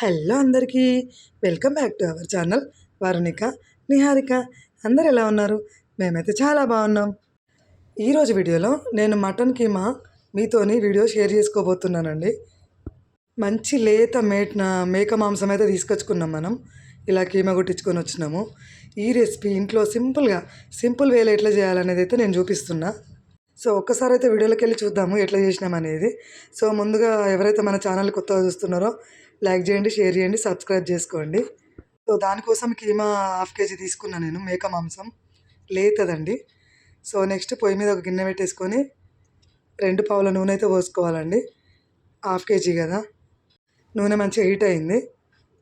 Hello అందరికీ welcome back to our channel Varunika Niharika. అందరు ఎలా ఉన్నారు? మేమైతే చాలా బాగున్నాం. ఈరోజు వీడియోలో నేను మటన్ కీమా మీతోని వీడియో షేర్ చేసుకోబోతున్నానండి. మంచి లేత మేట్ మేక మాంసం అయితే తీసుకొచ్చుకున్నాం మనం. ఇలా కీమా కొట్టించుకొని వచ్చినాము. ఈ రెసిపీ ఇంట్లో సింపుల్గా సింపుల్ వేలో ఎట్లా చేయాలనేది అయితే నేను చూపిస్తున్నా. సో ఒక్కసారి అయితే వీడియోలోకి వెళ్ళి చూద్దాము ఎట్లా చేసినాం అనేది. సో ముందుగా ఎవరైతే మన ఛానల్ కొత్తగా చూస్తున్నారో లైక్ చేయండి షేర్ చేయండి సబ్స్క్రైబ్ చేసుకోండి. సో దానికోసం కీమా హాఫ్ కేజీ తీసుకున్నాను నేను మేక మాంసం లేతదండి. సో నెక్స్ట్ పొయ్యి మీద ఒక గిన్నె పెట్టేసుకొని రెండు పావుల నూనె అయితే పోసుకోవాలండి. హాఫ్ కేజీ కదా. నూనె మంచిగా హీట్ అయింది.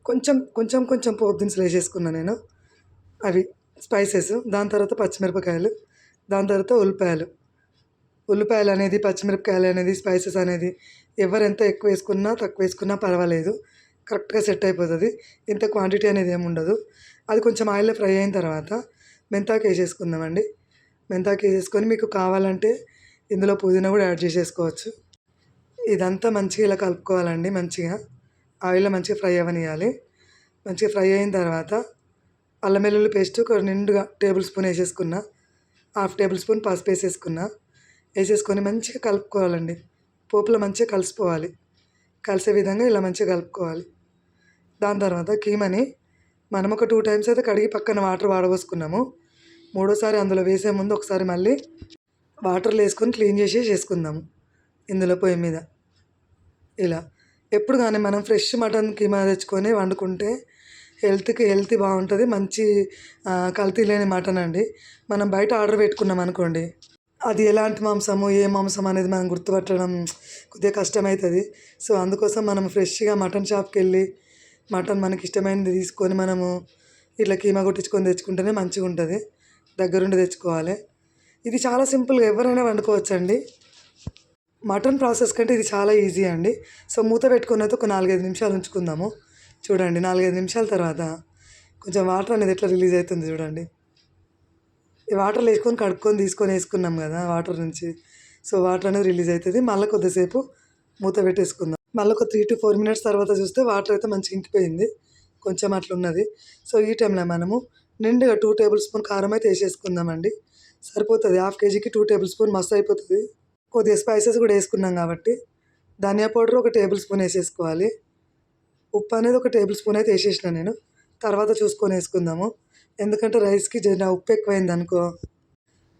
కొంచెం కొంచెం కొంచెం పోపు దినుసులు వేసేసుకున్నాను నేను. అవి స్పైసెస్. దాని తర్వాత పచ్చిమిరపకాయలు. దాని తర్వాత ఉల్లిపాయలు. ఉల్లిపాయలు అనేది పచ్చిమిరపకాయలు అనేది స్పైసెస్ అనేది ఎవరు ఎంత ఎక్కువ వేసుకున్నా తక్కువ వేసుకున్నా పర్వాలేదు. కరెక్ట్గా సెట్ అయిపోతుంది. ఇంత క్వాంటిటీ అనేది ఏమి ఉండదు. అది కొంచెం ఆయిల్లో ఫ్రై అయిన తర్వాత మెంతాకు వేసేసుకుందామండి. మెంతాకు వేసేసుకొని మీకు కావాలంటే ఇందులో పుదీనా కూడా యాడ్ చేసేసుకోవచ్చు. ఇదంతా మంచిగా ఇలా కలుపుకోవాలండి మంచిగా. ఆయిల్లో మంచిగా ఫ్రై అవనియాలి మంచిగా ఫ్రై అయిన తర్వాత అల్లం వెల్లుల్లి పేస్ట్ ఒక నిండుగా టేబుల్ స్పూన్ వేసేసుకున్న. హాఫ్ టేబుల్ స్పూన్ పసుపు వేసేసుకున్నా. వేసేసుకొని మంచిగా కలుపుకోవాలండి. పోపులో మంచిగా కలిసిపోవాలి. కలిసే విధంగా ఇలా మంచిగా కలుపుకోవాలి. దాని తర్వాత కీమని మనం ఒక టూ టైమ్స్ అయితే కడిగి పక్కన వాటర్ వాడబోసుకున్నాము. మూడోసారి అందులో వేసే ముందు ఒకసారి మళ్ళీ వాటర్లో వేసుకొని క్లీన్ చేసి చేసుకుందాము. ఇందులో పొయ్యి మీద. ఇలా. ఎప్పుడు కానీ మనం ఫ్రెష్ మటన్ కీమా తెచ్చుకొని వండుకుంటే హెల్త్కి హెల్తీ బాగుంటుంది. మంచి కల్తీ లేని మటన్ అండి. మనం బయట ఆర్డర్ పెట్టుకున్నాం అనుకోండి. అది ఎలాంటి మాంసము ఏ మాంసం అనేది మనం గుర్తుపట్టడం కొద్దిగా కష్టమవుతుంది సో అందుకోసం మనం ఫ్రెష్గా మటన్ షాప్కి వెళ్ళి మటన్ మనకి ఇష్టమైనది తీసుకొని మనము ఇట్లా కీమా కొట్టించుకొని తెచ్చుకుంటేనే మంచిగా ఉంటుంది దగ్గరుండి తెచ్చుకోవాలి. ఇది చాలా సింపుల్గా ఎవరైనా వండుకోవచ్చండి. మటన్ ప్రాసెస్ కంటే ఇది చాలా ఈజీ అండి. సో మూత పెట్టుకున్నది ఒక నాలుగైదు నిమిషాలు ఉంచుకుందాము. చూడండి నాలుగైదు నిమిషాల తర్వాత కొంచెం వాటర్ అనేది ఎట్లా రిలీజ్ అవుతుంది చూడండి. వాటర్లో వేసుకొని కడుక్కొని తీసుకొని వేసుకున్నాం కదా వాటర్ నుంచి. సో వాటర్ అనేది రిలీజ్ అవుతుంది. మళ్ళీ కొద్దిసేపు మూత పెట్టేసుకుందాం. మళ్ళీ ఒక త్రీ టు ఫోర్ మినిట్స్ తర్వాత చూస్తే వాటర్ అయితే మంచిగా ఇంకిపోయింది. కొంచెం అట్లా ఉన్నది. సో ఈ టైంలో మనము నిండుగా టూ టేబుల్ స్పూన్ కారం అయితే వేసేసుకుందామండి. సరిపోతుంది. హాఫ్ కేజీకి టూ టేబుల్ స్పూన్ మస్తు అయిపోతుంది. కొద్దిగా స్పైసెస్ కూడా వేసుకున్నాం కాబట్టి ధనియా పౌడర్ ఒక టేబుల్ స్పూన్ వేసేసుకోవాలి. ఉప్పు అనేది ఒక టేబుల్ స్పూన్ అయితే వేసేసిన నేను. తర్వాత చూసుకొని వేసుకుందాము. ఎందుకంటే రైస్కి జర ఉప్పు ఎక్కువైంది అనుకో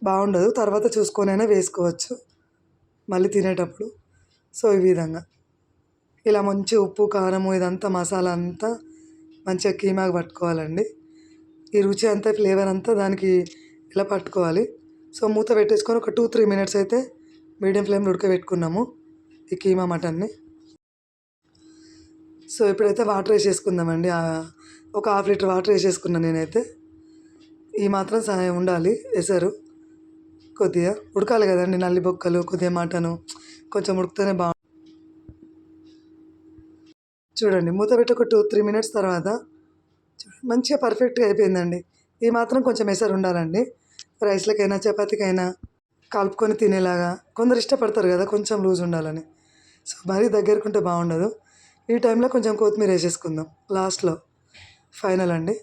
బాగుండదు తర్వాత చూసుకొనైనా వేసుకోవచ్చు. మళ్ళీ తినేటప్పుడు. సో ఈ విధంగా. ఇలా మంచి ఉప్పు కారము ఇదంతా మసాలా అంతా మంచిగా కీమాకి పట్టుకోవాలండి. ఈ రుచి అంతా ఫ్లేవర్ అంతా దానికి ఇలా పట్టుకోవాలి? సో మూత పెట్టేసుకొని ఒక టూ త్రీ మినిట్స్ అయితే మీడియం ఫ్లేమ్లో ఉడకబెట్టుకున్నాము ఈ కీమా మటన్ని. సో ఇప్పుడైతే వాటర్ వేసేసుకుందామండి. ఒక హాఫ్ లీటర్ వాటర్ వేసేసుకున్నాను నేనైతే. ఈ మాత్రం సహాయం ఉండాలి. ఎసరు కొద్దిగా ఉడకాలి కదండి నల్లి బొక్కలు కొద్దిగా మటను. కొంచెం ఉడికితేనే బాగు చూడండి మూత పెట్టి ఒక టూ త్రీ మినిట్స్ తర్వాత మంచిగా పర్ఫెక్ట్గా అయిపోయిందండి. ఈ మాత్రం కొంచెం ఎసరు ఉండాలండి. రైస్లకైనా చపాతీకైనా కలుపుకొని తినేలాగా కొందరు ఇష్టపడతారు కదా కొంచెం లూజ్ ఉండాలని. సో మరీ దగ్గరకుంటే బాగుండదు. ఈ టైంలో కొంచెం కొత్తిమీర వేసేసుకుందాం లాస్ట్లో ఫైనల్ అండి.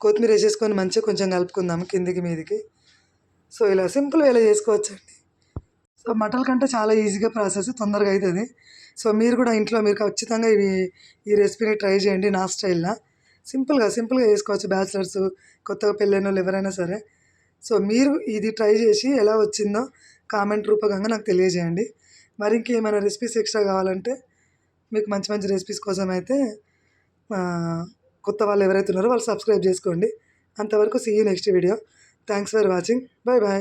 కొత్తిమీర వేసేసుకొని మంచిగా కొంచెం కలుపుకుందాం కిందికి మీదికి. సో ఇలా సింపుల్ వేలా చేసుకోవచ్చండి. సో మటన్ కంటే చాలా ఈజీగా ప్రాసెస్ తొందరగా అవుతుంది సో మీరు కూడా ఇంట్లో మీరు ఖచ్చితంగా ఇవి ఈ రెసిపీని ట్రై చేయండి నా స్టైల్లో. సింపుల్గా సింపుల్గా చేసుకోవచ్చు బ్యాచిలర్స్ కొత్తగా పెళ్ళైన వాళ్ళు ఎవరైనా సరే. సో మీరు ఇది ట్రై చేసి ఎలా వచ్చిందో కామెంట్ రూపకంగా నాకు తెలియజేయండి. మరి ఇంకేమైనా రెసిపీస్ ఎక్స్ట్రా కావాలంటే మీకు మంచి మంచి రెసిపీస్ కోసం అయితే కొత్త వాళ్ళు ఎవరైతే ఉన్నారో వాళ్ళు సబ్స్క్రైబ్ చేసుకోండి. అంతవరకు see you next video thanks for watching bye bye